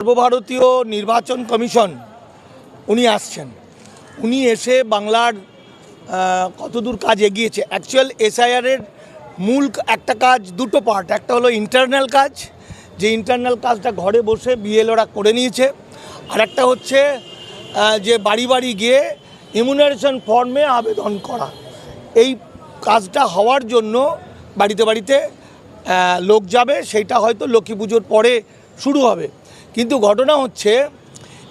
সর্বভারতীয় নির্বাচন কমিশন উনি আসছেন। উনি এসে বাংলার কতদূর কাজ এগিয়েছে? অ্যাকচুয়াল এসআইআরের মূল একটা কাজ, দুটো পার্ট একটা হলো ইন্টারনাল কাজ, যে ইন্টারনাল কাজটা ঘরে বসে বিএলওরা করে নিয়েছে। আর একটা হচ্ছে যে বাড়ি বাড়ি গিয়ে ইমিউনারেশন ফর্মে আবেদন করা। এই কাজটা হওয়ার জন্য বাড়িতে বাড়িতে লোক যাবে, সেটা হয়তো লক্ষ্মী পুজোর পরে শুরু হবে। কিন্তু ঘটনা হচ্ছে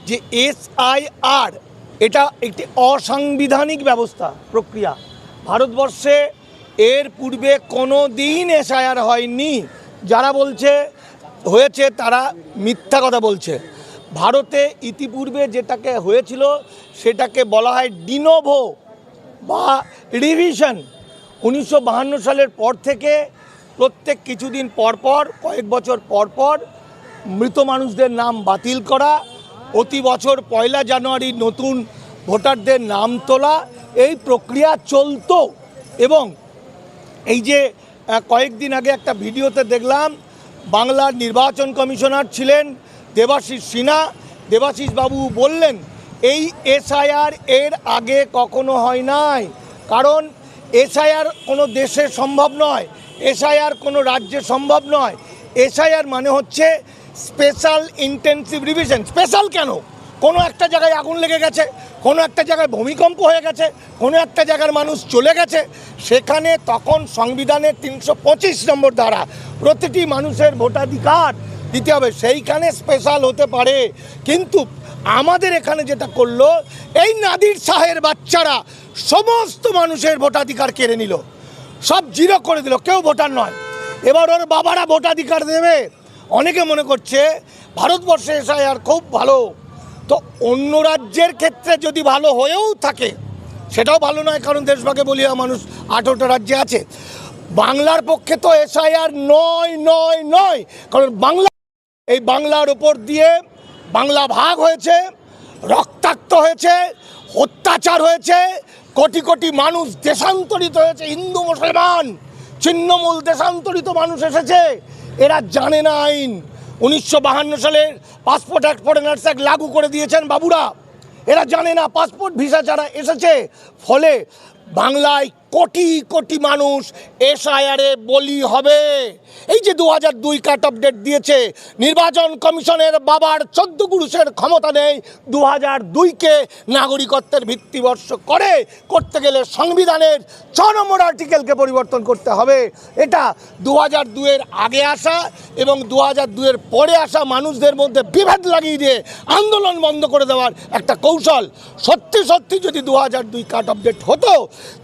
যে এসআইআর, এটা একটি অসাংবিধানিক ব্যবস্থা, প্রক্রিয়া। ভারতবর্ষে এর পূর্বে কোনো দিন এসআইআর হয়নি। যারা বলছে, হয়েছে তারা মিথ্যা কথা বলছে। ভারতে ইতিপূর্বে যেটাকে হয়েছিল, সেটাকে বলা হয় ডিনোভো বা রিভিশন। উনিশশো সালের পর থেকে প্রত্যেক কিছুদিন পর পর, কয়েক বছর পর পর মৃত মানুষদের নাম বাতিল করা, প্রতি বছর পয়লা জানুয়ারি নতুন ভোটারদের নাম তোলা, এই প্রক্রিয়া চলতো এবং এই যে কয়েকদিন আগে একটা ভিডিওতে দেখলাম, বাংলার নির্বাচন কমিশনার ছিলেন দেবাশিস সিনহা। দেবাশিস বাবু বললেন, এই এসআইআর এর আগে কখনো হয় নাই। কারণ এসআইআর কোনো দেশে সম্ভব নয়, এসআইআর কোনো রাজ্যে সম্ভব নয়। এসআইআর মানে হচ্ছে স্পেশাল ইন্টেন্সিভ রিভিশন। স্পেশাল কেন? কোনো একটা জায়গায় আগুন লেগে গেছে, কোনো একটা জায়গায় ভূমিকম্প হয়ে গেছে, কোনো একটা জায়গার মানুষ চলে গেছে। সেখানে তখন সংবিধানের তিনশো পঁচিশ নম্বর দ্বারা প্রতিটি মানুষের ভোটাধিকার দিতে হবে। সেইখানে স্পেশাল হতে পারে। কিন্তু আমাদের এখানে যেটা করল, এই নাদির শাহের বাচ্চারা সমস্ত মানুষের ভোটাধিকার কেড়ে নিল। সব জিরো করে দিল। কেউ ভোটার নয়। এবার ওর বাবারা ভোটাধিকার দেবে। অনেকে মনে করছে ভারতবর্ষে এসআইআর খুব ভালো। তো অন্য রাজ্যের ক্ষেত্রে যদি ভালো হয়েও থাকে, সেটাও ভালো নয়, কারণ দেশভাগে বলিয়া মানুষ আঠেরোটা রাজ্যে আছে। বাংলার পক্ষে তো এসআইআর নয় নয় নয়, কারণ বাংলা এই বাংলার উপর দিয়ে বাংলা ভাগ হয়েছে, রক্তাক্ত হয়েছে, অত্যাচার হয়েছে, কোটি কোটি মানুষ দেশান্তরিত হয়েছে, হিন্দু, মুসলমান, ছিন্নমূল দেশান্তরিত মানুষ এসেছে। এরা জানে না আইন। উনিশশো সালের পাসপোর্ট অ্যাক্ট ফরেনার্স অ্যাক্ট লাগু করে দিয়েছেন বাবুরা। এরা জানে না, পাসপোর্ট ভিসা ছাড়া এসেছে, ফলে বাংলায় কোটি কোটি মানুষ এসআইআরে বলি হবে। এই যে দু হাজার দুই কাট আপডেট দিয়েছে, নির্বাচন কমিশনের বাবার চোদ্দ পুরুষের ক্ষমতা নেই দু হাজার দুইকে নাগরিকত্বের ভিত্তিবর্ষ করে করতে গেলে সংবিধানের ছ নম্বর আর্টিকেলকে পরিবর্তন করতে হবে। এটা দু হাজার দুয়ের আগে আসা এবং দু হাজার দুয়ের পরে আসা মানুষদের মধ্যে বিভেদ লাগিয়ে দিয়ে আন্দোলন বন্ধ করে দেওয়ার একটা কৌশল। সত্যি সত্যি যদি দু হাজার দুই কাট আপডেট হতো,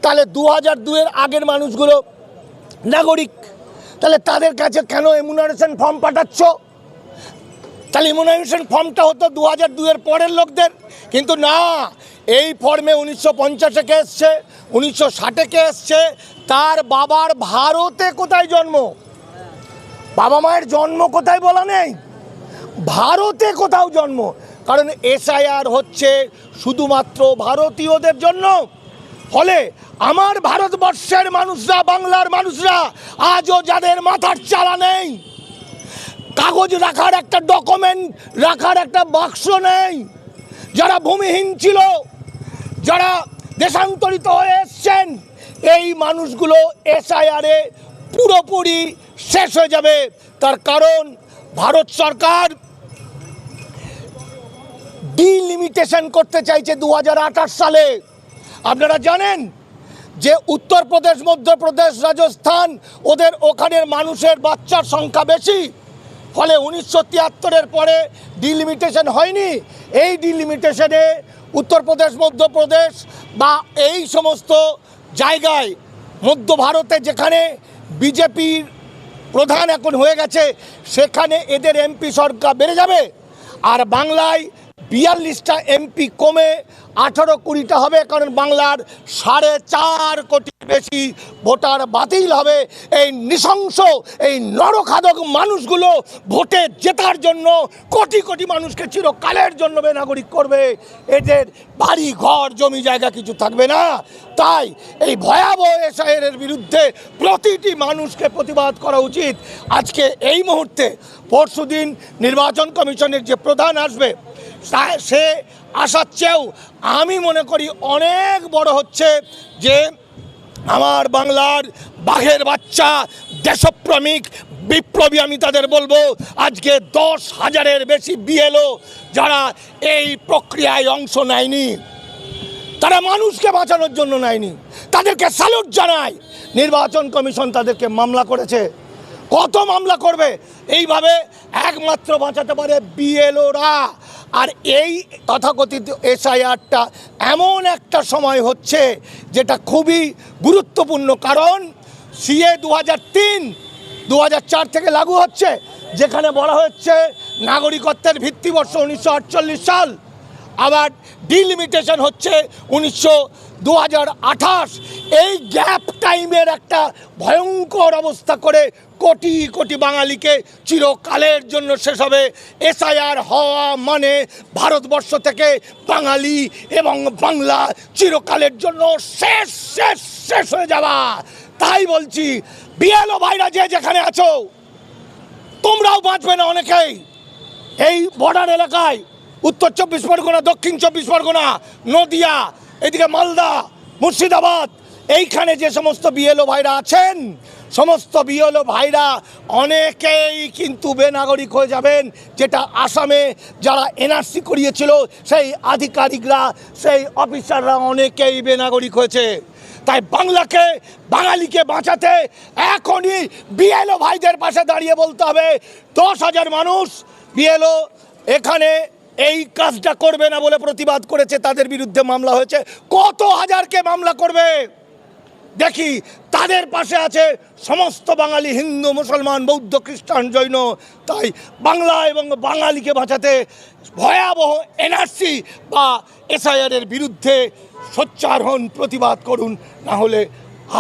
তাহলে দু হাজার দুয়ের আগের মানুষগুলো নাগরিক। তাহলে তাদের কাছে কেন এমুনারেশন ফর্ম পাঠাচ্ছ? তাহলে ইমিউনাইজেশন ফর্মটা হতো দু হাজার দুয়ের পরের লোকদের। কিন্তু না, এই ফর্মে উনিশশো পঞ্চাশে কে এসছে? উনিশশো ষাটে কে এসছে? তার বাবার ভারতে কোথায় জন্ম? বাবা মায়ের জন্ম কোথায় বলা নেই? ভারতে কোথাও জন্ম। কারণ এসআইআর হচ্ছে শুধুমাত্র ভারতীয়দের জন্য। ফলে আমার ভারতবর্ষের মানুষরা, বাংলার মানুষরা আজও যাদের মাথার চালা নেই, কাগজ রাখার একটা ডকুমেন্ট রাখার একটা বাক্স নেই, যারা ভূমিহীন ছিল, যারা দেশান্তরিত হয়ে এসছেন, এই মানুষগুলো এসআইআরে পুরোপুরি শেষ হয়ে যাবে। তার কারণ ভারত সরকার ডিলিমিটেশন করতে চাইছে দু হাজার আঠাশ সালে। আপনারা জানেন যে উত্তরপ্রদেশ, মধ্যপ্রদেশ, রাজস্থান, ওদের ওখানের মানুষের বাচ্চার সংখ্যা বেশি। ফলে উনিশশো তিয়াত্তরের পরে ডিলিমিটেশন হয়নি। এই ডিলিমিটেশনে উত্তরপ্রদেশ, মধ্যপ্রদেশ বা এই সমস্ত জায়গায় মধ্য ভারতে যেখানে বিজেপির প্রধান এখন হয়ে গেছে, সেখানে এদের এমপি সরকার বেড়ে যাবে। আর বাংলায় বিয়াল্লিশটা এমপি কমে আঠারো কুড়িটা হবে, কারণ বাংলার সাড়ে চার কোটি বেশি ভোটার বাতিল হবে। এই নৃশংস, এই নরখাদক মানুষগুলো ভোটে জেতার জন্য কোটি কোটি মানুষকে চিরকালের জন্য বেনাগরিক করবে। এদের বাড়ি ঘর জমি জায়গা কিছু থাকবে না। তাই এই ভয়াবহ এসআইয়ের বিরুদ্ধে প্রতিটি মানুষকে প্রতিবাদ করা উচিত। আজকে এই মুহূর্তে পরশু দিন নির্বাচন কমিশনের যে প্রধান আসবে সে আসার চেয়েও আমি মনে করি অনেক বড় হচ্ছে যে আমার বাংলার বাঘের বাচ্চা, দেশপ্রেমিক, বিপ্লবী আমি তাদের বলব, আজকে দশ হাজারের বেশি বিএলও যারা এই প্রক্রিয়ায় অংশ নেয়নি। তারা মানুষকে বাঁচানোর জন্য নেয়নি। তাদেরকে স্যালুট জানায়। নির্বাচন কমিশন তাদেরকে মামলা করেছে। কত মামলা করবে? এইভাবে একমাত্র বাঁচাতে পারে বিএলওরা। আর এই তথাকথিত এসআইআরটা এমন একটা সময় হচ্ছে যেটা খুবই গুরুত্বপূর্ণ। কারণ সিএ দু হাজার তিন দু থেকে লাগু হচ্ছে, যেখানে বলা হচ্ছে নাগরিকত্বের ভিত্তিবর্ষ উনিশশো আটচল্লিশ সাল। আবার ডিলিমিটেশন হচ্ছে উনিশশো দু এই গ্যাপ টাইমের একটা ভয়ঙ্কর অবস্থা করে কোটি কোটি বাঙালিকে চিরকালের জন্য শেষ হবে এসআইআর হওয়া মানে ভারতবর্ষ থেকে বাঙালি এবং বাংলা চিরকালের জন্য শেষ শেষ শেষ হয়ে যাওয়া। তাই বলছি বিএলও ভাইরা যে যেখানে আছো, তোমরাও বাঁচবে না অনেকেই। এই বর্ডার এলাকায় উত্তর চব্বিশ পরগনা, দক্ষিণ চব্বিশ পরগনা, নদিয়া, এদিকে মালদা, মুর্শিদাবাদ, এইখানে যে সমস্ত বিএলও ভাইরা আছেন, সমস্ত বিএলও ভাইরা অনেকেই কিন্তু বেনাগরিক হয়ে যাবেন, যেটা আসামে যারা এনআরসি করিয়েছিল, সেই আধিকারিকরা, সেই অফিসাররা অনেকেই বেনাগরিক হয়েছে। তাই বাংলাকে, বাঙালিকে বাঁচাতে এখনই বিএলও ভাইদের পাশে দাঁড়িয়ে বলতে হবে, দশ হাজার মানুষ বিএলও এখানে এই কাজটা করবে না বলে প্রতিবাদ করেছে, তাদের বিরুদ্ধে মামলা হয়েছে। কত হাজারকে মামলা করবে? দেখি, তাদের পাশে আছে সমস্ত বাঙালি, হিন্দু, মুসলমান, বৌদ্ধ, খ্রিস্টান, জৈন। তাই বাংলা এবং বাঙালিকে বাঁচাতে ভয়াবহ এনআরসি বা এসআইআরের বিরুদ্ধে সোচ্চার হন, প্রতিবাদ করুন, না হলে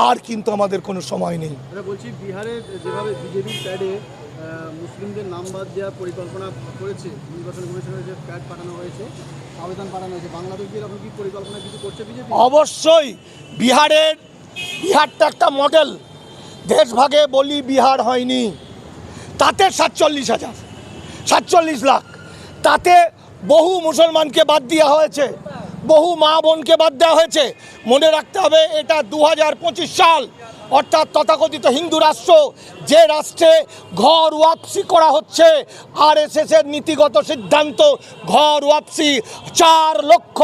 আর কিন্তু আমাদের কোনো সময় নেই। বলছি বিহারে যেভাবে বিজেপি মুসলিমদের নাম বাদ দেওয়ার পরিকল্পনা করেছে নির্বাচন কমিশনের যে প্যাড পাঠানো হয়েছে, আবেদন পাঠানো হয়েছে। বাংলাদেশ দিয়ে এরকম কি পরিকল্পনা কিছু করছে বিজেপি? অবশ্যই বিহারের, বিহারটা একটা মডেল। দেশভাগে বলি বিহার হয়নি। তাতে সাতচল্লিশ হাজার, সাতচল্লিশ লাখ। তাতে বহু মুসলমানকে বাদ দেওয়া হয়েছে, বহু মা বোনকে বাদ দেওয়া হয়েছে। মনে রাখতে হবে এটা দু হাজার পঁচিশ সাল। অর্থাৎ তথাকথিত হিন্দু রাষ্ট্র, যে রাষ্ট্রে ঘর ওয়াপসি করা হচ্ছে আর এস এর নীতিগত সিদ্ধান্ত, ঘর ওয়াপসি, চার লক্ষ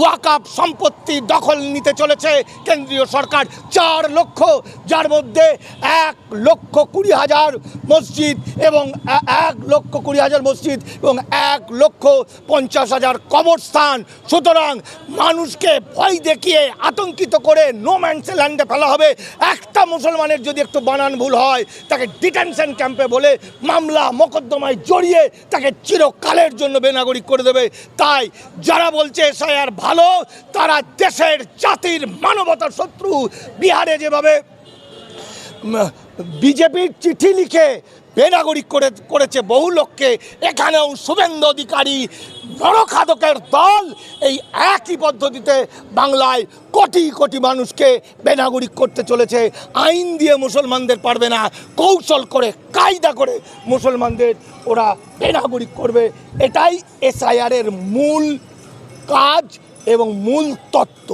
ওয়াকাপ সম্পত্তি দখল নিতে চলেছে কেন্দ্রীয় সরকার। চার লক্ষ, যার মধ্যে এক লক্ষ কুড়ি হাজার মসজিদ এবং এক লক্ষ কুড়ি হাজার মসজিদ এবং এক লক্ষ পঞ্চাশ হাজার কবরস্থান। সুতরাং মানুষকে ভয় দেখিয়ে আতঙ্কিত করে নো ল্যান্ডে ফেলা হবে। একটা মুসলমানের যদি একটু বানান ভুল হয়, তাকে ডিটেনশন ক্যাম্পে বলে মামলা মোকদ্দমায় জড়িয়ে তাকে চিরকালের জন্য বেনাগরিক করে দেবে। তাই যারা বলছে এসআইআর ভালো, তারা দেশের জাতির মানবতার শত্রু। বিহারে যেভাবে বিজেপির চিঠি লিখে বেনাগরিক করে, করেছে বহু লোককে। এখানেও শুভেন্দু অধিকারী নরখাদকের দল এই একই পদ্ধতিতে বাংলায় কোটি কোটি মানুষকে বেনাগরিক করতে চলেছে। আইন দিয়ে মুসলমানদের পারবে না, কৌশল করে, কায়দা করে মুসলমানদের ওরা বেনাগরিক করবে। এটাই এসআইআরের মূল কাজ এবং মূল তত্ত্ব।